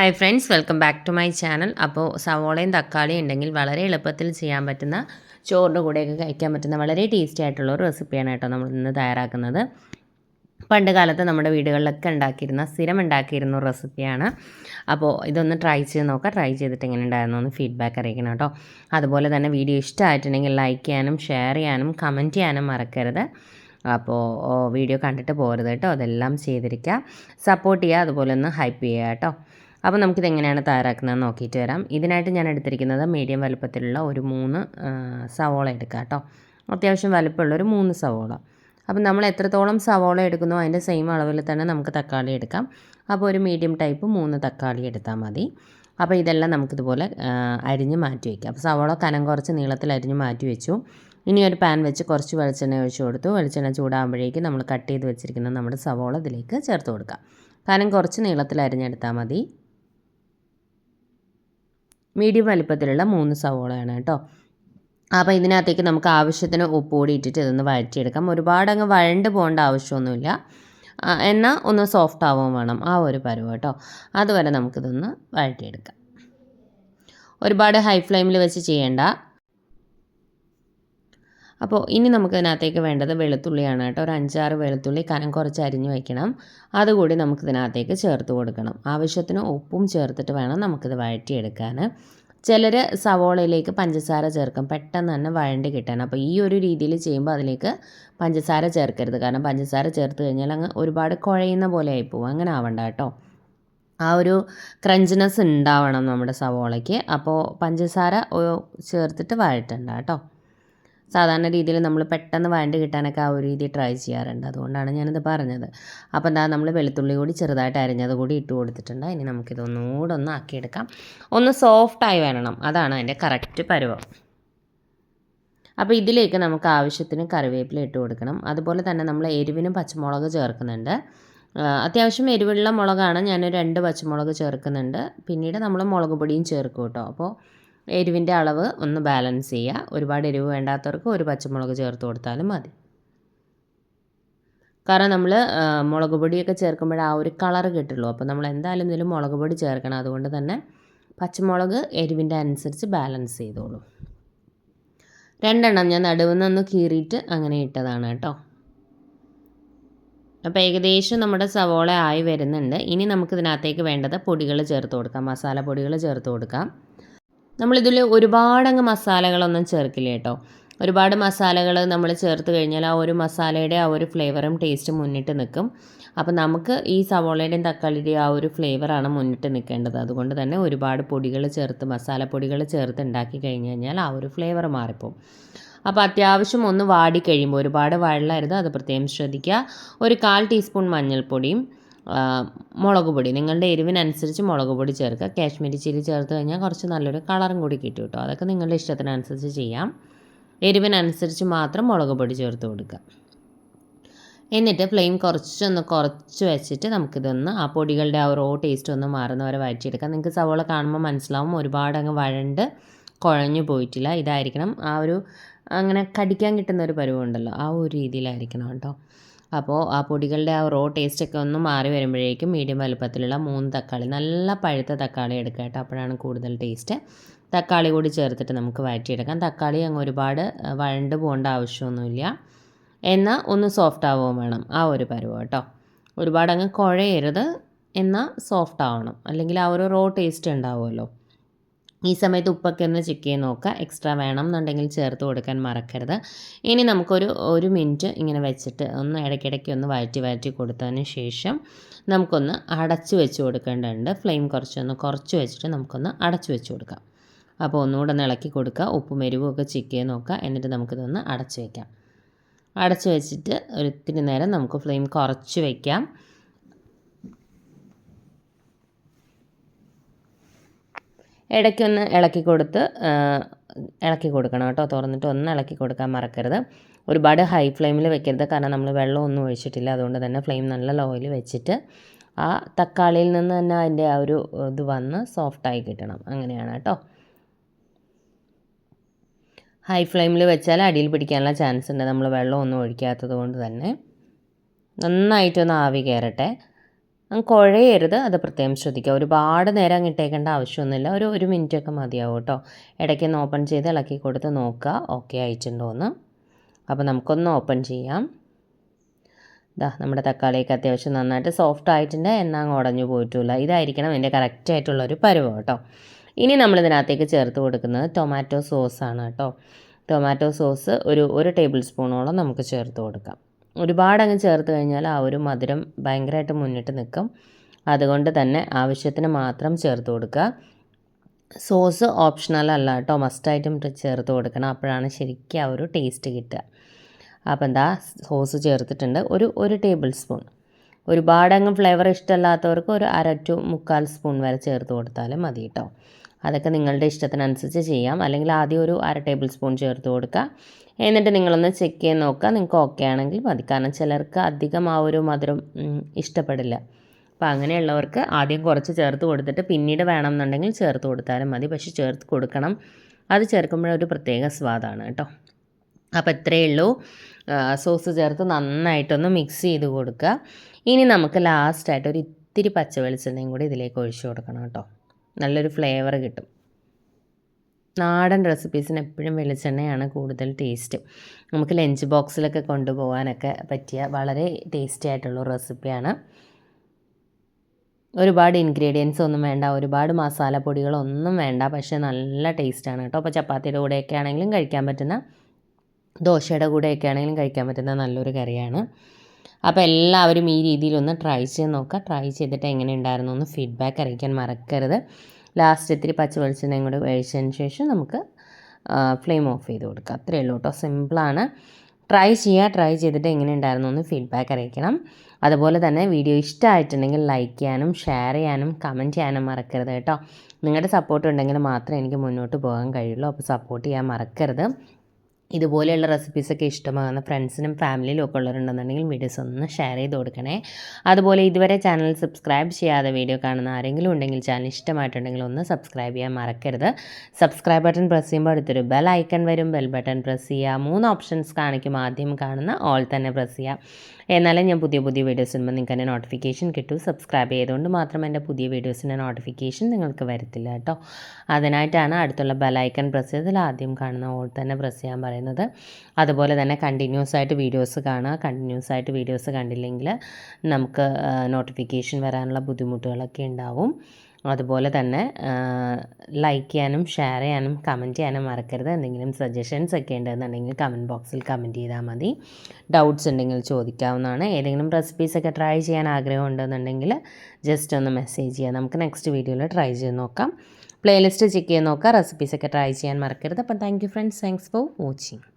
Hi friends welcome back to my channel അപ്പോൾ സവോളയും തക്കാളിയും ഉണ്ടെങ്കിൽ വളരെ എളുപ്പത്തിൽ ചെയ്യാൻ പറ്റുന്ന ചോറിന്റെ കൂടെയൊക്കെ കഴിക്കാൻ പറ്റുന്ന വളരെ ടേസ്റ്റി ആയിട്ടുള്ള ഒരു റെസിപ്പിയാണ് കേട്ടോ നമ്മൾ ഇന്ന് തയ്യാറാക്കുന്നത്. പണ്ട് കാലത്ത് നമ്മുടെ വീടുകളിലൊക്കെ ഉണ്ടാക്കിയിരുന്ന സ്ഥിരം ഉണ്ടാക്കിയിരുന്ന റെസിപ്പിയാണ് അപ്പോൾ ഇതൊന്ന് ട്രൈ ചെയ്ത് നോക്കാം. ട്രൈ ചെയ്തിട്ട് എങ്ങനെ ഉണ്ടായിരുന്നു എന്ന് ഫീഡ്ബാക്ക് അറിയിക്കണം കേട്ടോ. അതുപോലെ തന്നെ വീഡിയോ ഇഷ്ടമായിട്ടുണ്ടെങ്കിൽ ലൈക്ക് ചെയ്യാനും ഷെയർ ചെയ്യാനും കമന്റ് ചെയ്യാനും മറക്കരുത്. അപ്പോൾ വീഡിയോ കണ്ടിട്ട് പോരുത് കേട്ടോ. അതെല്ലാം ചെയ്തിരിക്കുക. സപ്പോർട്ട് ചെയ്യുക. അതുപോലെ ഒന്ന് ഹൈപ്പ് ചെയ്യുക കേട്ടോ. അപ്പോൾ നമുക്കിത് എങ്ങനെയാണ് തയ്യാറാക്കുന്നത് നോക്കിയിട്ട് വരാം. ഇതിനായിട്ട് ഞാൻ എടുത്തിരിക്കുന്നത് മീഡിയം വലുപ്പത്തിലുള്ള ഒരു മൂന്ന് സവോള എടുക്കുക കേട്ടോ. അത്യാവശ്യം വലുപ്പമുള്ള ഒരു മൂന്ന് സവോള. അപ്പം നമ്മൾ എത്രത്തോളം സവോള എടുക്കുന്നു അതിന്റെ സെയിം അളവിൽ തന്നെ നമുക്ക് തക്കാളി എടുക്കാം. അപ്പോൾ ഒരു മീഡിയം ടൈപ്പ് മൂന്ന് തക്കാളി എടുത്താൽ മതി. അപ്പോൾ ഇതെല്ലാം നമുക്കിതുപോലെ അരിഞ്ഞ് മാറ്റി വയ്ക്കാം അപ്പോൾ സവോള കനം കുറച്ച് നീളത്തിൽ അരിഞ്ഞ് മാറ്റി വെച്ചു. ഇനി ഒരു പാൻ വെച്ച് കുറച്ച് വെളിച്ചെണ്ണ ഒഴിച്ച് കൊടുത്തു. വെളിച്ചെണ്ണ ചൂടാകുമ്പോഴേക്കും നമ്മൾ കട്ട് ചെയ്ത് വെച്ചിരിക്കുന്ന നമ്മുടെ സവോള ഇതിലേക്ക് ചേർത്ത് കൊടുക്കാം. കനം കുറച്ച് നീളത്തിൽ അരിഞ്ഞെടുത്താൽ മതി. മീഡിയം വലിപ്പത്തിലുള്ള മൂന്ന് സവോളയാണ് കേട്ടോ. അപ്പോൾ ഇതിനകത്തേക്ക് നമുക്ക് ആവശ്യത്തിന് ഉപ്പ് കൂടി ഇട്ടിട്ട് ഇതൊന്ന് വഴറ്റിയെടുക്കാം. ഒരുപാട് അങ്ങ് വഴണ്ട് പോകേണ്ട ആവശ്യമൊന്നുമില്ല. എന്നാൽ ഒന്ന് സോഫ്റ്റ് ആവുകയും വേണം. ആ ഒരു പരുവ് കേട്ടോ. അതുവരെ നമുക്കിതൊന്ന് വഴറ്റിയെടുക്കാം. ഒരുപാട് ഹൈ ഫ്ലെയിമിൽ വെച്ച് ചെയ്യേണ്ട. അപ്പോൾ ഇനി നമുക്ക് ഇതിനകത്തേക്ക് വേണ്ടത് വെളുത്തുള്ളിയാണ് കേട്ടോ. ഒരു അഞ്ചാറ് വെളുത്തുള്ളി കനം കുറച്ച് അരിഞ്ഞു വയ്ക്കണം. അതുകൂടി നമുക്കിതിനകത്തേക്ക് ചേർത്ത് കൊടുക്കണം. ആവശ്യത്തിന് ഉപ്പും ചേർത്തിട്ട് വേണം നമുക്കിത് വഴറ്റിയെടുക്കാൻ. ചിലർ സവോളയിലേക്ക് പഞ്ചസാര ചേർക്കും. പെട്ടെന്ന് തന്നെ വഴണ്ടി കിട്ടാൻ. അപ്പോൾ ഈ ഒരു രീതിയിൽ ചെയ്യുമ്പോൾ അതിലേക്ക് പഞ്ചസാര ചേർക്കരുത്. കാരണം പഞ്ചസാര ചേർത്ത് കഴിഞ്ഞാൽ അങ്ങ് ഒരുപാട് കുഴയുന്ന പോലെ ആയിപ്പോവും. അങ്ങനെ ആവണ്ട കേട്ടോ. ആ ഒരു ക്രഞ്ചിനെസ് ഉണ്ടാവണം നമ്മുടെ സവോളയ്ക്ക്. അപ്പോൾ പഞ്ചസാര ചേർത്തിട്ട് വഴറ്റണ്ട കേട്ടോ. സാധാരണ രീതിയിൽ നമ്മൾ പെട്ടെന്ന് വഴണ്ട് കിട്ടാനൊക്കെ ആ ഒരു രീതി ട്രൈ ചെയ്യാറുണ്ട്. അതുകൊണ്ടാണ് ഞാനിത് പറഞ്ഞത്. അപ്പോൾ എന്താ നമ്മൾ വെളുത്തുള്ളി കൂടി ചെറുതായിട്ട് അരിഞ്ഞത് കൂടി ഇട്ട് കൊടുത്തിട്ടുണ്ട്. ഇനി നമുക്കിതൊന്നുകൂടെ ഒന്ന് ആക്കിയെടുക്കാം. ഒന്ന് സോഫ്റ്റായി വേണം അതാണ് അതിന്റെ കറക്റ്റ് പരുവം. അപ്പോൾ ഇതിലേക്ക് നമുക്ക് ആവശ്യത്തിന് കറിവേപ്പില ഇട്ട് കൊടുക്കണം. അതുപോലെ തന്നെ നമ്മൾ എരിവിനും പച്ചമുളക് ചേർക്കുന്നുണ്ട്. അത്യാവശ്യം എരിവുള്ള മുളകാണ്. ഞാൻ രണ്ട് പച്ചമുളക് ചേർക്കുന്നുണ്ട്. പിന്നീട് നമ്മൾ മുളക് പൊടിയും ചേർക്കും കേട്ടോ. അപ്പോൾ എരിവിന്റെ അളവ് ഒന്ന് ബാലൻസ് ചെയ്യുക. ഒരുപാട് എരിവ് വേണ്ടാത്തവർക്ക് ഒരു പച്ചമുളക് ചേർത്ത് കൊടുത്താലും മതി. കാരണം നമ്മൾ മുളക് പൊടിയൊക്കെ ചേർക്കുമ്പോൾ ആ ഒരു കളർ കിട്ടുള്ളൂ. അപ്പോൾ നമ്മൾ എന്തായാലും ഇതിൽ മുളക് പൊടി ചേർക്കണം. അതുകൊണ്ട് തന്നെ പച്ചമുളക് എരിവിന്റെ അനുസരിച്ച് ബാലൻസ് ചെയ്തോളൂ. രണ്ടെണ്ണം ഞാൻ നടുവിൽ നിന്ന് കീറിയിട്ട് അങ്ങനെ ഇട്ടതാണ് കേട്ടോ. അപ്പോൾ ഏകദേശം നമ്മുടെ സവോള ആയി വരുന്നുണ്ട്. ഇനി നമുക്കിതിനകത്തേക്ക് വേണ്ടത് പൊടികൾ ചേർത്ത് കൊടുക്കാം. മസാല പൊടികൾ ചേർത്ത് കൊടുക്കാം. നമ്മളിതിൽ ഒരുപാടങ്ങ് മസാലകളൊന്നും ചേർക്കില്ല കേട്ടോ ഒരുപാട് മസാലകൾ നമ്മൾ ചേർത്ത് കഴിഞ്ഞാൽ ആ ഒരു മസാലയുടെ ആ ഒരു ഫ്ലേവറും ടേസ്റ്റും മുന്നിട്ട് നിൽക്കും അപ്പോൾ നമുക്ക് ഈ സവോളയുടെയും തക്കാളിയുടെയും ആ ഒരു ഫ്ലേവറാണ് മുന്നിട്ട് നിൽക്കേണ്ടത് അതുകൊണ്ട് തന്നെ ഒരുപാട് പൊടികൾ ചേർത്ത് മസാലപ്പൊടികൾ ചേർത്ത് ഉണ്ടാക്കി കഴിഞ്ഞ് കഴിഞ്ഞാൽ ആ ഒരു ഫ്ലേവർ മാറിപ്പോവും. അപ്പോൾ അത്യാവശ്യം ഒന്ന് വാടി കഴിയുമ്പോൾ ഒരുപാട് വെള്ളമായിരുന്നു അത് പ്രത്യേകം ശ്രദ്ധിക്കുക ഒരു കാൽ ടീസ്പൂൺ മഞ്ഞൾപ്പൊടിയും മുളക് പൊടി. നിങ്ങളുടെ എരിവിനനുസരിച്ച് മുളക് പൊടി ചേർക്കുക. കാശ്മീരി ചില്ലി ചേർത്ത് കഴിഞ്ഞാൽ കുറച്ച് നല്ലൊരു കളറും കൂടി കിട്ടും കേട്ടോ. അതൊക്കെ നിങ്ങളുടെ ഇഷ്ടത്തിനനുസരിച്ച് ചെയ്യാം. എരിവിനനുസരിച്ച് മാത്രം മുളക് പൊടി ചേർത്ത് കൊടുക്കുക. എന്നിട്ട് ഫ്ലെയിം കുറച്ചൊന്ന് കുറച്ച് വെച്ചിട്ട് നമുക്കിതൊന്ന് ആ പൊടികളുടെ ആ റോ ടേസ്റ്റ് ഒന്ന് മാറുന്ന വരെ വരച്ചെടുക്കാം നിങ്ങൾക്ക് സവോള കാണുമ്പോൾ മനസ്സിലാവും ഒരുപാട് അങ്ങ് വഴണ്ട് കുഴഞ്ഞു പോയിട്ടില്ല. ഇതായിരിക്കണം. ആ ഒരു അങ്ങനെ കടിക്കാൻ കിട്ടുന്ന ഒരു പരുവുണ്ടല്ലോ. ആ ഒരു രീതിയിലായിരിക്കണം കേട്ടോ. അപ്പോൾ ആ പൊടികളുടെ ആ റോ ടേസ്റ്റൊക്കെ ഒന്ന് മാറി വരുമ്പോഴേക്കും മീഡിയം വലുപ്പത്തിലുള്ള മൂന്ന് തക്കാളി നല്ല പഴുത്ത തക്കാളി എടുക്കുക കേട്ടോ. അപ്പോഴാണ് കൂടുതൽ ടേസ്റ്റ് തക്കാളി കൂടി ചേർത്തിട്ട് നമുക്ക് വഴറ്റിയെടുക്കാം. തക്കാളി അങ്ങ് ഒരുപാട് വഴണ്ട് പോകേണ്ട ആവശ്യമൊന്നുമില്ല. എന്നാൽ ഒന്ന് സോഫ്റ്റ് ആവുകയും വേണം. ആ ഒരു പരുവം കേട്ടോ. ഒരുപാട് അങ്ങ് കുഴയരുത്. എന്നാൽ സോഫ്റ്റ് ആവണം. അല്ലെങ്കിൽ ആ ഒരു റോ ടേസ്റ്റ് ഉണ്ടാവുമല്ലോ. ഈ സമയത്ത് ഉപ്പൊക്കെ ഒന്ന് ചെക്ക് ചെയ്ത് നോക്കുക. എക്സ്ട്രാ വേണം എന്നുണ്ടെങ്കിൽ ചേർത്ത് കൊടുക്കാൻ മറക്കരുത്. ഇനി നമുക്കൊരു ഒരു മിനിറ്റ് ഇങ്ങനെ വെച്ചിട്ട് ഒന്ന് ഇടയ്ക്കിടയ്ക്ക് ഒന്ന് വഴറ്റി വഴറ്റി കൊടുത്തതിന് ശേഷം നമുക്കൊന്ന് അടച്ചു വെച്ച് കൊടുക്കേണ്ടതുണ്ട്. ഫ്ലെയിം കുറച്ചൊന്ന് കുറച്ച് വെച്ചിട്ട് നമുക്കൊന്ന് അടച്ചു വെച്ച് കൊടുക്കാം. അപ്പോൾ ഒന്നുകൂടെ ഒന്ന് ഇളക്കി കൊടുക്കുക. ഉപ്പും എരിവും ഒക്കെ ചെക്ക് ചെയ്ത് നോക്കുക. എന്നിട്ട് നമുക്കിതൊന്ന് അടച്ചു വയ്ക്കാം അടച്ചു വെച്ചിട്ട് ഒരിത്തിരി നേരം നമുക്ക് ഫ്ലെയിം കുറച്ച് വയ്ക്കാം ഇടയ്ക്കൊന്ന് ഇളക്കി കൊടുത്ത് ഇളക്കി കൊടുക്കണം കേട്ടോ. തുറന്നിട്ട് ഒന്ന് ഇളക്കി കൊടുക്കാൻ മറക്കരുത്. ഒരുപാട് ഹൈ ഫ്ലെയിമിൽ വെക്കരുത്. കാരണം നമ്മൾ വെള്ളം ഒന്നും ഒഴിച്ചിട്ടില്ല. അതുകൊണ്ട് തന്നെ ഫ്ലെയിം നല്ല ലോയിൽ വെച്ചിട്ട് ആ തക്കാളിയിൽ നിന്ന് തന്നെ അതിന്റെ ആ ഒരു ഇത് വന്ന് സോഫ്റ്റായി കിട്ടണം. അങ്ങനെയാണ് കേട്ടോ. ഹൈ ഫ്ലെയിമിൽ വെച്ചാൽ അടിയിൽ പിടിക്കാനുള്ള ചാൻസ് ഉണ്ട്. നമ്മൾ വെള്ളമൊന്നും ഒഴിക്കാത്തത് കൊണ്ട് തന്നെ. നന്നായിട്ടൊന്ന് ആവി കയറട്ടെ. കുഴയരുത്. അത് പ്രത്യേകം ശ്രദ്ധിക്കുക. ഒരുപാട് നേരം അങ്ങ് ഇട്ടേക്കേണ്ട ആവശ്യമൊന്നുമില്ല. ഒരു ഒരു മിനിറ്റൊക്കെ മതിയാവും കേട്ടോ. ഇടയ്ക്കൊന്ന് ഓപ്പൺ ചെയ്ത് ഇളക്കി കൊടുത്ത് നോക്കുക. ഓക്കെ ആയിട്ടുണ്ടോ എന്ന്. അപ്പോൾ നമുക്കൊന്ന് ഓപ്പൺ ചെയ്യാം. ഇതാ നമ്മുടെ തക്കാളിയൊക്കെ അത്യാവശ്യം നന്നായിട്ട് സോഫ്റ്റ് ആയിട്ടുണ്ട്. എണ്ണ അങ്ങ് ഉടഞ്ഞു പോയിട്ടില്ല ഇതായിരിക്കണം എന്റെ കറക്റ്റ് ആയിട്ടുള്ളൊരു പരുവം കേട്ടോ. ഇനി നമ്മളിതിനകത്തേക്ക് ചേർത്ത് കൊടുക്കുന്നത് ടൊമാറ്റോ സോസാണ് കേട്ടോ. ടൊമാറ്റോ സോസ് ഒരു ഒരു ടേബിൾ സ്പൂണോളം നമുക്ക് ചേർത്ത് കൊടുക്കാം. ഒരുപാട് അങ്ങ് ചേർത്ത് കഴിഞ്ഞാൽ ആ ഒരു മധുരം ഭയങ്കരമായിട്ട് മുന്നിട്ട് നിൽക്കും. അതുകൊണ്ട് തന്നെ ആവശ്യത്തിന് മാത്രം ചേർത്ത് കൊടുക്കുക. സോസ് ഓപ്ഷണൽ അല്ല കേട്ടോ. മസ്റ്റായിട്ടും ചേർത്ത് കൊടുക്കണം. അപ്പോഴാണ് ശരിക്കും ആ ഒരു ടേസ്റ്റ് കിട്ടുക. അപ്പം എന്താ സോസ് ചേർത്തിട്ടുണ്ട്. ഒരു ഒരു ടേബിൾ സ്പൂൺ ഒരുപാടങ്ങ് ഫ്ലേവർ ഇഷ്ടമല്ലാത്തവർക്ക് ഒരു അര ടു മുക്കാൽ സ്പൂൺ വരെ ചേർത്ത് കൊടുത്താലും മതി കേട്ടോ. അതൊക്കെ നിങ്ങളുടെ ഇഷ്ടത്തിനനുസരിച്ച് ചെയ്യാം. അല്ലെങ്കിൽ ആദ്യം ഒരു അര ടേബിൾ സ്പൂൺ ചേർത്ത് കൊടുക്കുക. എന്നിട്ട് നിങ്ങളൊന്ന് ചെക്ക് ചെയ്ത് നോക്കുക. നിങ്ങൾക്ക് ഓക്കെ ആണെങ്കിൽ മതി. കാരണം ചിലർക്ക് അധികം ആ ഒരു മധുരം ഇഷ്ടപ്പെടില്ല. അപ്പോൾ അങ്ങനെയുള്ളവർക്ക് ആദ്യം കുറച്ച് ചേർത്ത് കൊടുത്തിട്ട് പിന്നീട് വേണമെന്നുണ്ടെങ്കിൽ ചേർത്ത് കൊടുത്താലും മതി. പക്ഷേ ചേർത്ത് കൊടുക്കണം. അത് ചേർക്കുമ്പോഴൊരു പ്രത്യേക സ്വാദാണ് കേട്ടോ. അപ്പോൾ ഇത്രയേ ഉള്ളൂ. സോസ് ചേർത്ത് നന്നായിട്ടൊന്ന് മിക്സ് ചെയ്ത് കൊടുക്കുക. ഇനി നമുക്ക് ലാസ്റ്റായിട്ട് ഒരു ഇത്തിരി പച്ച വെളിച്ചെണ്ണയും കൂടി ഇതിലേക്ക് ഒഴിച്ചു കൊടുക്കണം കേട്ടോ. നല്ലൊരു ഫ്ലേവർ കിട്ടും. നാടൻ റെസിപ്പീസിന് എപ്പോഴും വെളിച്ചെണ്ണയാണ് കൂടുതൽ ടേസ്റ്റ് നമുക്ക് ലഞ്ച് ബോക്സിലൊക്കെ കൊണ്ടുപോകാനൊക്കെ പറ്റിയ വളരെ ടേസ്റ്റി ആയിട്ടുള്ള റെസിപ്പിയാണ് ഒരുപാട് ഇൻഗ്രീഡിയൻസ് ഒന്നും വേണ്ട ഒരുപാട് മസാലപ്പൊടികളൊന്നും വേണ്ട പക്ഷേ നല്ല ടേസ്റ്റാണ് കേട്ടോ. അപ്പോൾ ചപ്പാത്തിയുടെ കൂടെയൊക്കെ ആണെങ്കിലും കഴിക്കാൻ പറ്റുന്ന ദോശയുടെ കൂടെയൊക്കെ ആണെങ്കിലും കഴിക്കാൻ പറ്റുന്ന നല്ലൊരു കറിയാണ്. അപ്പോൾ എല്ലാവരും ഈ രീതിയിലൊന്ന് ട്രൈ ചെയ്ത് നോക്കുക. ട്രൈ ചെയ്തിട്ട് എങ്ങനെ ഉണ്ടായിരുന്നു ഒന്ന് ഫീഡ്ബാക്ക് അറിയിക്കാൻ മറക്കരുത്. ലാസ്റ്റ് ഇത്തിരി പച്ച വെളിച്ചെണ്ണയും കൂടി ഒഴിച്ചതിന് ശേഷം നമുക്ക് ഫ്ലെയിം ഓഫ് ചെയ്ത് കൊടുക്കുക അത്രയേ ഉള്ളൂ കേട്ടോ. സിമ്പിളാണ് ട്രൈ ചെയ്യുക. ട്രൈ ചെയ്തിട്ട് എങ്ങനെ ഉണ്ടായിരുന്നു എന്ന് ഫീഡ്ബാക്ക് അറിയിക്കണം. അതുപോലെ തന്നെ വീഡിയോ ഇഷ്ടമായിട്ടുണ്ടെങ്കിൽ ലൈക്ക് ചെയ്യാനും ഷെയർ ചെയ്യാനും കമന്റ് ചെയ്യാനും മറക്കരുത് കേട്ടോ. നിങ്ങളുടെ സപ്പോർട്ട് ഉണ്ടെങ്കിൽ മാത്രമേ എനിക്ക് മുന്നോട്ട് പോകാൻ കഴിയുള്ളൂ. അപ്പോൾ സപ്പോർട്ട് ചെയ്യാൻ മറക്കരുത്. ഇതുപോലെയുള്ള റെസിപ്പീസൊക്കെ ഇഷ്ടമാകുന്ന ഫ്രണ്ട്സിനും ഫാമിലിയിലും ഒക്കെ ഉള്ളവരുണ്ടെന്നുണ്ടെങ്കിൽ വീഡിയോസ് ഒന്ന് ഷെയർ ചെയ്ത് കൊടുക്കണേ. അതുപോലെ ഇതുവരെ ചാനൽ സബ്സ്ക്രൈബ് ചെയ്യാതെ വീഡിയോ കാണുന്ന ആരെങ്കിലും ഉണ്ടെങ്കിൽ ചാനൽ ഇഷ്ടമായിട്ടുണ്ടെങ്കിൽ ഒന്ന് സബ്സ്ക്രൈബ് ചെയ്യാൻ മറക്കരുത്. സബ്സ്ക്രൈബ് ബട്ടൺ പ്രസ് ചെയ്യുമ്പോൾ അടുത്തൊരു ബെൽ ഐക്കൺ വരും. ബെൽ ബട്ടൺ പ്രസ് ചെയ്യുക. മൂന്ന് ഓപ്ഷൻസ് കാണിക്കും. ആദ്യം കാണുന്ന ഓൾ തന്നെ പ്രസ് ചെയ്യുക. എന്നാലും ഞാൻ പുതിയ പുതിയ വീഡിയോസ് ഇടുമ്പോൾ നിങ്ങൾക്ക് തന്നെ നോട്ടിഫിക്കേഷൻ കിട്ടും. സബ്സ്ക്രൈബ് ചെയ്തുകൊണ്ട് മാത്രം എന്റെ പുതിയ വീഡിയോസിന്റെ നോട്ടിഫിക്കേഷൻ നിങ്ങൾക്ക് വരത്തില്ല കേട്ടോ. അതിനായിട്ടാണ് അടുത്തുള്ള ഐക്കൺ പ്രസ് ചെയ്തതിൽ ആദ്യം കാണുന്ന ഓൾ തന്നെ പ്രസ് ചെയ്യാൻ പറയുന്നത്. അതുപോലെ തന്നെ കണ്ടിന്യൂസ് ആയിട്ട് വീഡിയോസ് കാണുക. കണ്ടിന്യൂസ് ആയിട്ട് വീഡിയോസ് കണ്ടില്ലെങ്കിൽ നമുക്ക് നോട്ടിഫിക്കേഷൻ വരാനുള്ള ബുദ്ധിമുട്ടുകളൊക്കെ ഉണ്ടാവും. അതുപോലെ തന്നെ ലൈക്ക് ചെയ്യാനും ഷെയർ ചെയ്യാനും കമന്റ് ചെയ്യാനും മറക്കരുത്. എന്തെങ്കിലും സജഷൻസ് ഒക്കെ ഉണ്ടെന്നുണ്ടെങ്കിൽ കമന്റ് ബോക്സിൽ കമന്റ് ചെയ്താൽ മതി. ഡൗട്ട്സ് ഉണ്ടെങ്കിൽ ചോദിക്കാവുന്നതാണ്. ഏതെങ്കിലും റെസിപ്പീസ് ഒക്കെ ട്രൈ ചെയ്യാൻ ആഗ്രഹം ഉണ്ടെന്നുണ്ടെങ്കിൽ ജസ്റ്റ് ഒന്ന് മെസ്സേജ് ചെയ്യാം നമുക്ക് നെക്സ്റ്റ് വീഡിയോയിൽ ട്രൈ ചെയ്ത് നോക്കാം. പ്ലേലിസ്റ്റ് ചെക്ക് ചെയ്ത് നോക്കുക. റെസിപ്പീസൊക്കെ ട്രൈ ചെയ്യാൻ മറക്കരുത്. അപ്പം thank you friends thanks for watching